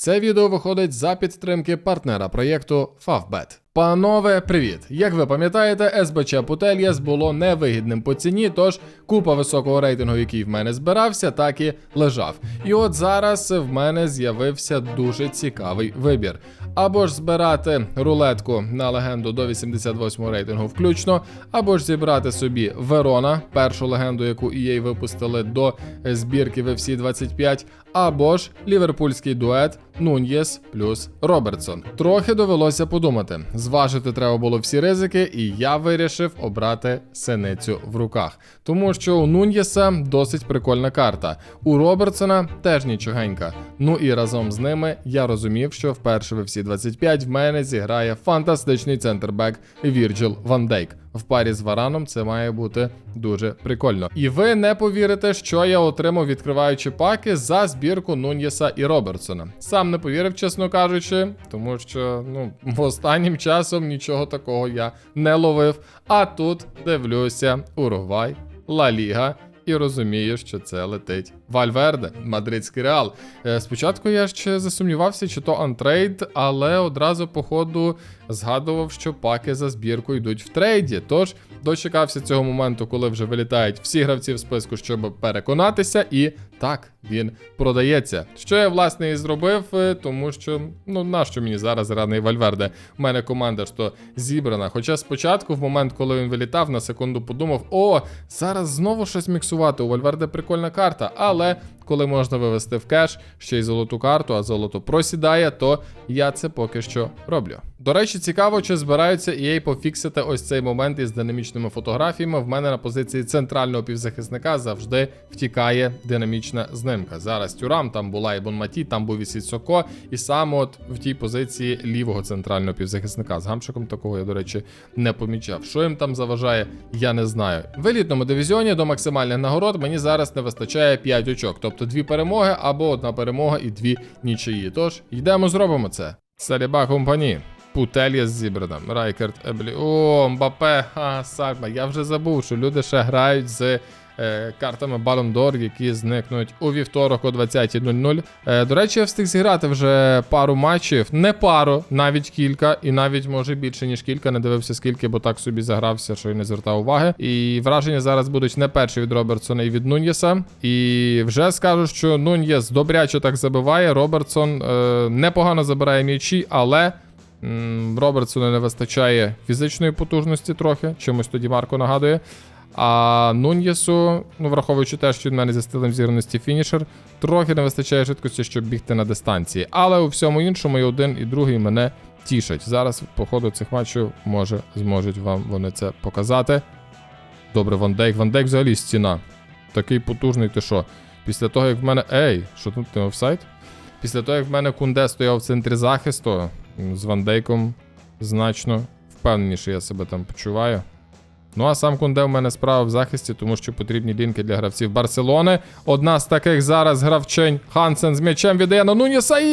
Це відео виходить за підтримки партнера проєкту Favbet. Панове, привіт! Як ви пам'ятаєте, СБЧ Путельєс було невигідним по ціні, тож купа високого рейтингу, який в мене збирався, так і лежав. І от зараз в мене з'явився дуже цікавий вибір. Або ж збирати рулетку на легенду до 88 рейтингу включно, або ж зібрати собі Верона, першу легенду, яку EA випустили до збірки в FC 25, або ж ліверпульський дует Нуньєс плюс Робертсон. Трохи довелося подумати. Зважити треба було всі ризики, і я вирішив обрати синицю в руках. Тому що у Нуньєса досить прикольна карта. У Робертсона теж нічогенька. Ну і разом з ними я розумів, що вперше в FC 25 в мене зіграє фантастичний центрбек Вірджил Ван Дейк. В парі з Вараном це має бути дуже прикольно. І ви не повірите, що я отримав, відкриваючи паки за збірку Нуньєса і Робертсона. Сам не повірив, чесно кажучи, тому що ну останнім часом нічого такого я не ловив. А тут дивлюся: Уругвай, Ла Ліга. І розумію, що це летить Вальверде, мадридський реал. Е, спочатку я ще засумнівався, чи то антрейд, але одразу по ходу згадував, що паки за збірку йдуть в трейді. Тож дочекався цього моменту, коли вже вилітають всі гравці в списку, щоб переконатися, і так він продається. Що я власне і зробив, е, тому що ну нащо мені зараз раний Вальверде? У мене команда ж то зібрана. Хоча спочатку, в момент, коли він вилітав, на секунду подумав: о, зараз знову щось міксувати. У Вальверде прикольна карта, але коли можна вивести в кеш ще й золоту карту, а золото просідає, то я це поки що роблю. До речі, цікаво, чи збираються EA пофіксити ось цей момент із динамічними фотографіями. В мене на позиції центрального півзахисника завжди втікає динамічна знимка. Зараз Тюрам, там була і Бонматі, там був і Сіцоко, і саме от в тій позиції лівого центрального півзахисника. З гамшиком такого я, до речі, не помічав. Що їм там заважає, я не знаю. В елітному дивізіоні до максимальних нагород мені зараз не вистачає 5 очок, тобто дві перемоги або одна перемога і дві нічиї. Тож йдемо, зробимо це. Саліба компані. Путелья зібрана. Райкерт Еблі. О, Мбапе, ха, Сальма. Я вже забув, що люди ще грають з е, картами d'Or, які зникнуть у вівторок о 20.00. Е, до речі, я встиг зіграти вже пару матчів. Не пару, навіть кілька, і навіть може більше, ніж кілька. Не дивився скільки, бо так собі загрався, що й не звертав уваги. І враження зараз будуть не перші від Робертсона і від Нуньєса. І вже скажу, що Нуньєс добряче так забиває. Робертсон е, непогано забирає м'ячі, але. Робертсону не вистачає фізичної потужності трохи, чимось тоді Марко нагадує. А Нуньєсу, ну враховуючи те, що від мене зі стилем зірності фінішер, трохи не вистачає швидкості, щоб бігти на дистанції. Але у всьому іншому і один, і другий мене тішать. Зараз, по ходу цих матчів, може, зможуть вам вони це показати. Добре, Ван Дейк. Взагалі стіна. Такий потужний, ти що? Після того, як в мене. Ей, що тут ти офсайд? Після того, як в мене Кунде стояв в центрі захисту з Вандейком значно впевненіше я себе там почуваю. Ну а сам Кунде в мене справа в захисті, тому що потрібні лінки для гравців Барселони. Одна з таких зараз гравчень Хансен з м'ячем віддає на Нуніса і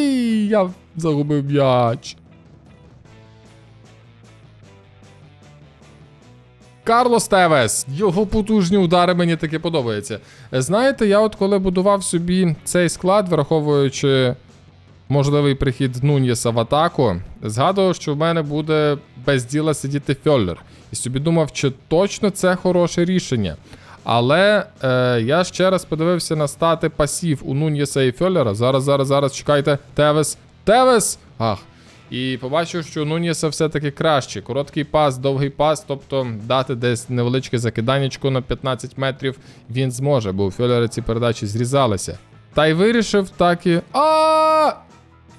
я загубив м'яч. Карлос Тевес. Його потужні удари мені таки подобаються. Е, Знаєте, я от коли будував собі цей склад, враховуючи можливий прихід Нуньєса в атаку, згадував, що в мене буде без діла сидіти Фьоллер. І собі думав, чи точно це хороше рішення. Але е, я ще раз подивився на стати пасів у Нуньєса і Фьоллера. Зараз, зараз, зараз, чекайте. Тевес. Тевес! Ах. І побачив, що у Нуньєса все-таки краще. Короткий пас, довгий пас, тобто дати десь невеличке закиданнячко на 15 метрів він зможе, бо у Фьоллера ці передачі зрізалися. Та й вирішив так і. А!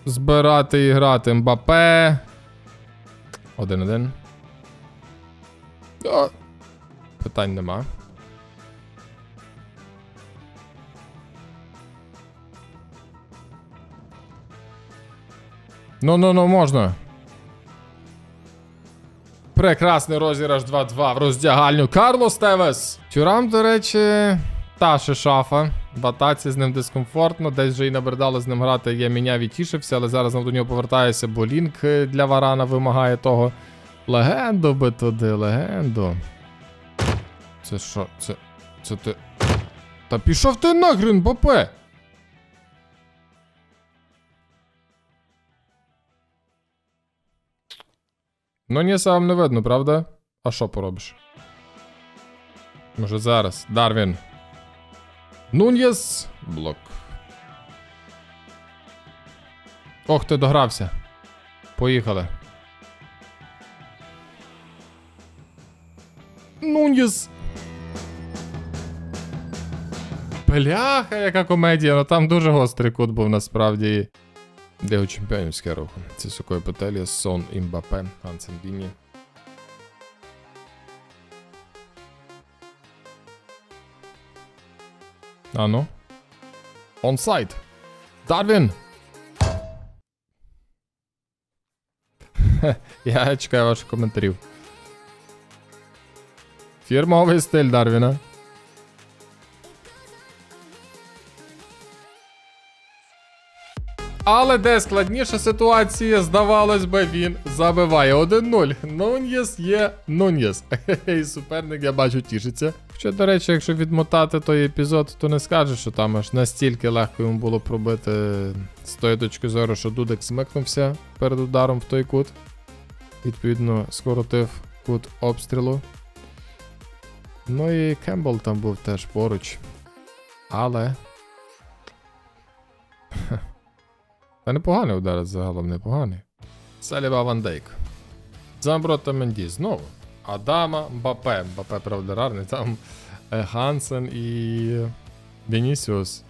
Збирати і грати Мбапе. Один-один. Питань нема. Ну-ну-ну, можна. Прекрасний розіграш 2-2 в роздягальню. Карлос Тевес! Тюрам, до речі, та ще шафа. В з ним дискомфортно. Десь вже і набридало з ним грати. Я міняв і тішився, але зараз до нього повертаюся, бо лінк е, для варана вимагає того. Легенду би туди, легенду. Це що? Це. Це ти. Та пішов ти нахрен, Бапе! Ну ні, сам не видно, правда? А що поробиш? Може зараз. Дарвін. Нуньєс. Блок. Ох, ти догрався. Поїхали. Нуньєс. Бляха, яка комедія, ну там дуже гострий кут був насправді. Лігу чемпіонівське руху. Це Сукої Петелія, Сон Імбапе, Ансен Вінні. А ну. Онсайд. Дарвін! Я чекаю ваших коментарів. Фірмовий стиль Дарвіна. Але де складніша ситуація, здавалось би, він забиває 1-0. Нуньєс є Нуньєс. Хе-хе, суперник, я бачу, тішиться. Що, до речі, якщо відмотати той епізод, то не скажеш, що там аж настільки легко йому було пробити з тої точки зору, що Дудек смикнувся перед ударом в той кут. Відповідно, скоротив кут обстрілу. Ну і Кембл там був теж поруч. Але. Та непоганий удар загалом непоганий. Саліба Ван Дейк. Замброта Менді знову. Адама Мбапе. Мбапе, правда, рарний. Там е, Хансен і Вінісіус.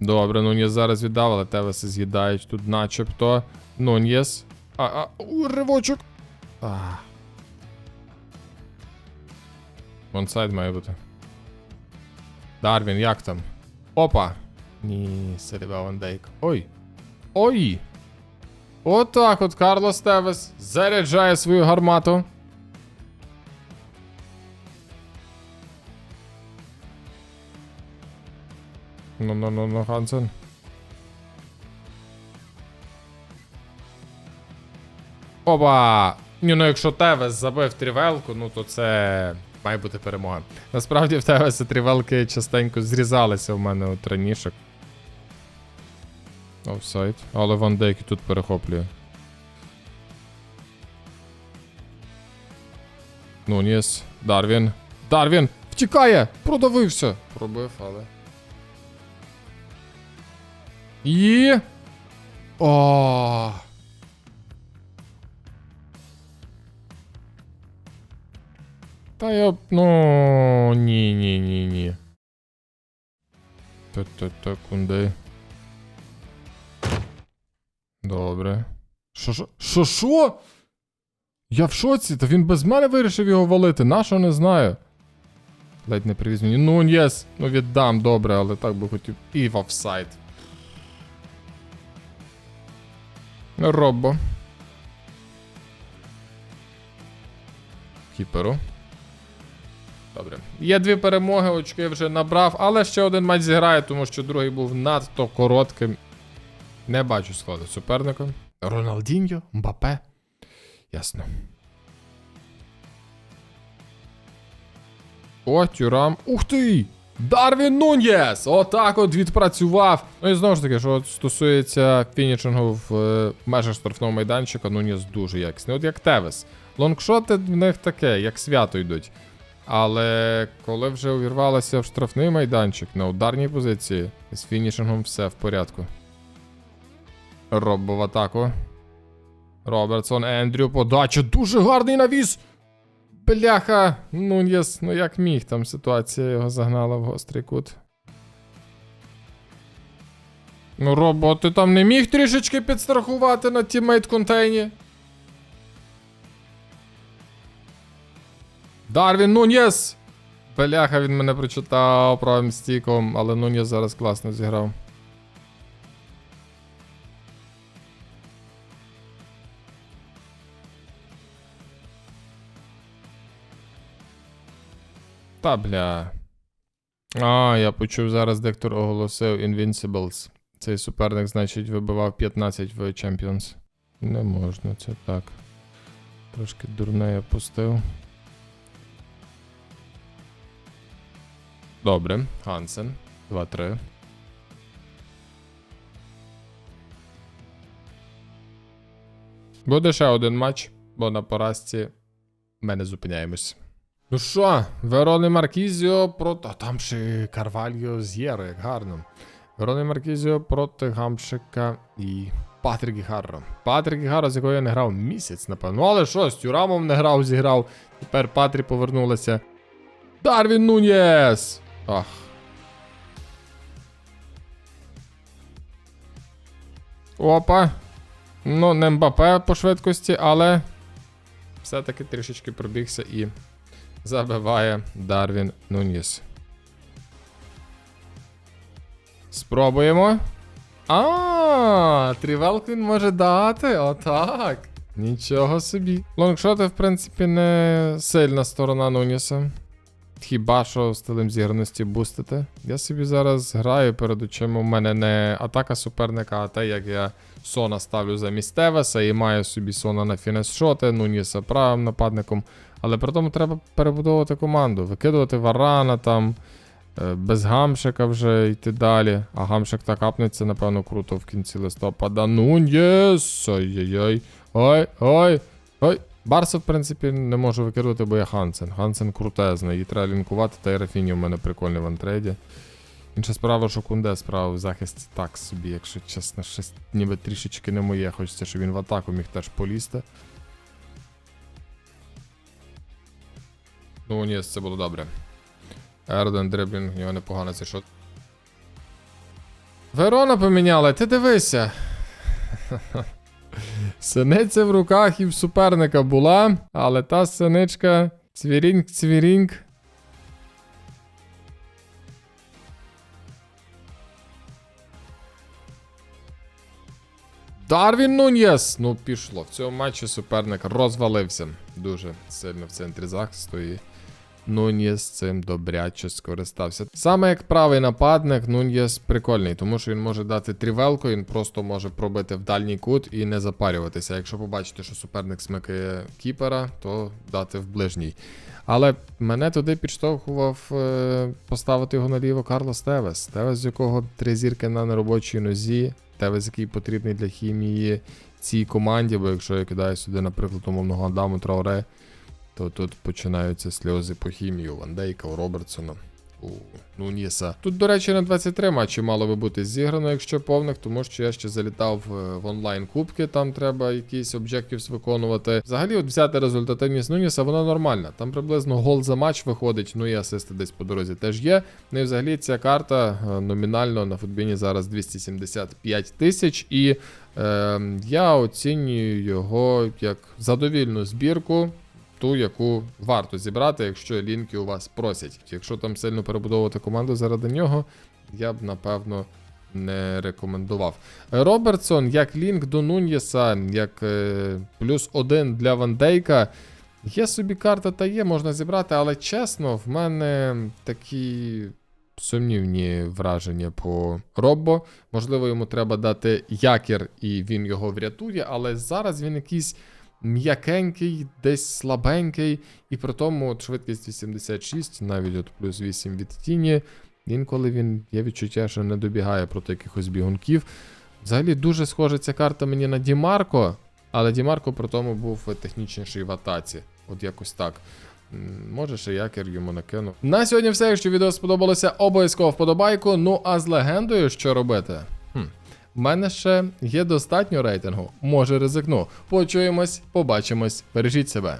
Добре, Нуньєс зараз віддав, але Тевеси з'їдають тут начебто. Нуньєс. А, а, у, ривочок. А. Має бути. Дарвін, як там? Опа! Ні, Селіба Ван Дейк. Ой. Ой! Отак от Карлос Тевес заряджає свою гармату. Ну, ну, ну, ну, Хансен. Опа! Ні, ну якщо Тевес забив трівелку, ну то це має бути перемога. Насправді в Тевеса трівелки частенько зрізалися в мене от раніше. Офсайд. Але Ван Дейк тут перехоплює. Нуніс. Дарвін. Дарвін! Втікає! Продавився! Пробив, але. І. О. Та я. Ну. Ні, ні, ні, ні. Так, кунди. Добре. Що, що? Я в шоці, та він без мене вирішив його валити. Нащо не знаю. Ледь не привіз мені. Ну, єс. Ну віддам, добре, але так би хотів. І в офсайд. Робо. Кіперу. Добре. Є дві перемоги, очки вже набрав, але ще один матч зіграє, тому що другий був надто коротким. Не бачу складу суперника. Роналдіньо, Мбапе. Ясно. О, Тюрам. Ух ти! Дарвін Нуньєс! Отак от відпрацював. Ну і знову ж таки, що стосується фінішингу в е, межах штрафного майданчика, Нуньєс дуже якісний. От як Тевес. Лонгшоти в них таке, як свято йдуть. Але коли вже увірвалося в штрафний майданчик на ударній позиції, з фінішингом все в порядку. Робо в атаку. Робертсон, Ендрю, подача. Дуже гарний навіс. Бляха. Ну, єс, ну як міг, там ситуація його загнала в гострий кут. Ну, Робо, ти там не міг трішечки підстрахувати на тіммейт контейні? Дарвін Нуньєс! Бляха, він мене прочитав правим стіком, але Нуньєс зараз класно зіграв. Та бля. А, я почув зараз диктор оголосив Invincibles. Цей суперник, значить, вибивав 15 в Champions. Не можна, це так. Трошки дурне я пустив. Добре, Хансен. 2-3. Буде ще один матч, бо на поразці ми не зупиняємось. Ну що, Верони Маркізіо проти. А там ще Карвальо з як гарно. Верони Маркізіо проти Гамшика і Патрік Гігарро. Патрік Гігарро, з якого я не грав місяць, напевно. Але що, з Тюрамом не грав, зіграв. Тепер Патрі повернулася. Дарвін Нуньєс! Ах. Опа. Ну, не Мбапе по швидкості, але все-таки трішечки пробігся і забиває Дарвін Нуньєс. Спробуємо. А, трівелку він може дати. Отак. Нічого собі. Лонгшоти, в принципі, не сильна сторона Нуніса. Хіба що стилем зіграності бустити. Я собі зараз граю перед очима. У мене не атака суперника, а те, як я Сона ставлю замість Тевеса і маю собі Сона на фінес-шоти, Нуніса правим нападником. Але при тому треба перебудовувати команду, викидувати варана там. Е, Без гамшика вже йти далі. А гамшик так апнеться, напевно, круто в кінці листопада. Ну, єс! Ой-ой-ой. Ой, ой, ой. Барса, в принципі, не можу викидувати, бо є Хансен. Хансен крутезний, її треба лінкувати, та й Рафіні у мене прикольний в антрейді. Інша справа, що Кунде в захисті так собі, якщо чесно, щось ніби трішечки не моє. Хочеться, щоб він в атаку міг теж полізти. Ну, ні, це було добре. Ерден дриблінг, у нього непогано це шот. Верона поміняли, ти дивися. Синиця в руках і в суперника була, але та синичка цвірінг, цвірінг. Дарвін Нуньєс! Ну, пішло. В цьому матчі суперник розвалився дуже сильно в центрі захисту і Нуньєс цим добряче скористався. Саме як правий нападник, Нуньєс прикольний, тому що він може дати трівелку, він просто може пробити в дальній кут і не запарюватися. Якщо побачите, що суперник смикає кіпера, то дати в ближній. Але мене туди підштовхував е, поставити його наліво Карлос Тевес. Тевес, з якого три зірки на неробочій нозі. Тевес, який потрібний для хімії цій команді, бо якщо я кидаю сюди, наприклад, умовного Адаму Трауре, то тут починаються сльози по хімії у Ван у Робертсона, у Нуніса. Тут, до речі, на 23 матчі мало би бути зіграно, якщо повних, тому що я ще залітав е, в онлайн кубки, там треба якісь об'єктивс виконувати. Взагалі, от взяти результативність Нуніса, вона нормальна. Там приблизно гол за матч виходить, ну і асисти десь по дорозі теж є. Ну і взагалі ця карта е, номінально на футбіні зараз 275 тисяч, і е, я оцінюю його як задовільну збірку ту, яку варто зібрати, якщо лінки у вас просять. Якщо там сильно перебудовувати команду заради нього, я б напевно не рекомендував. Робертсон, як лінк до Нуньєса, як е, плюс один для Вандейка. Є собі карта та є, можна зібрати, але чесно, в мене такі. Сумнівні враження по Роббо. Можливо, йому треба дати якір, і він його врятує, але зараз він якийсь м'якенький, десь слабенький, і при тому от швидкість 86, навіть от плюс 8 від тіні. Інколи він є відчуття, що не добігає проти якихось бігунків. Взагалі дуже схожа ця карта мені на Дімарко, але Дімарко при тому був технічніший в атаці. От якось так. Може, ще якір йому накину. На сьогодні все. Якщо відео сподобалося, обов'язково вподобайку. Ну а з легендою що робити? Мене ще є достатньо рейтингу. Може ризикну. Почуємось, побачимось, бережіть себе.